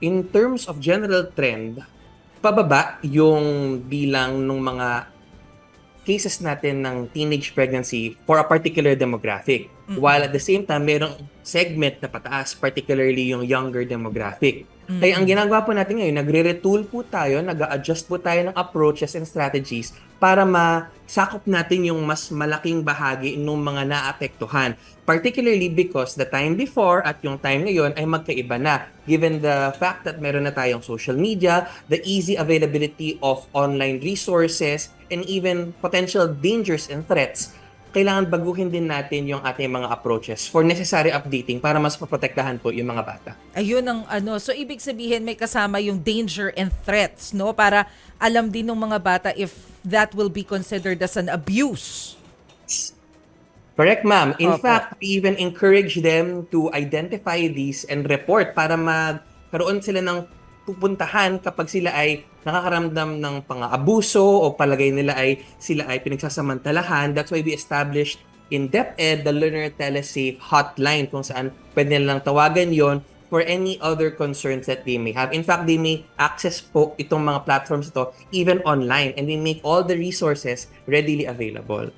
in terms of general trend, pababa yung bilang ng mga cases natin ng teenage pregnancy for a particular demographic. While at the same time, merong segment na pataas, particularly yung younger demographic. Kaya ang ginagawa po natin ngayon, nagre-retool po tayo, nag-adjust po tayo ng approaches and strategies para masakop natin yung mas malaking bahagi ng mga naapektuhan. Particularly because the time before at yung time ngayon ay magkaiba na. Given the fact that meron na tayong social media, the easy availability of online resources, and even potential dangers and threats kailangan baguhin din natin yung ating mga approaches for necessary updating para mas maprotektahan po yung mga bata. Ayun ang ano. So, ibig sabihin may kasama yung danger and threats, no? Para alam din ng mga bata if that will be considered as an abuse. Correct, ma'am. In Opo. fact, we even encourage them to identify these and report para magkaroon sila ng pupuntahan kapag sila ay nakakaramdam ng pang-abuso o palagay nila ay sila ay pinagsasamantalahan. That's why we established in DepEd the Learner Telesafe hotline kung saan pwede nilang tawagan yon for any other concerns that they may have. In fact, they may access po itong mga platforms ito even online and we make all the resources readily available.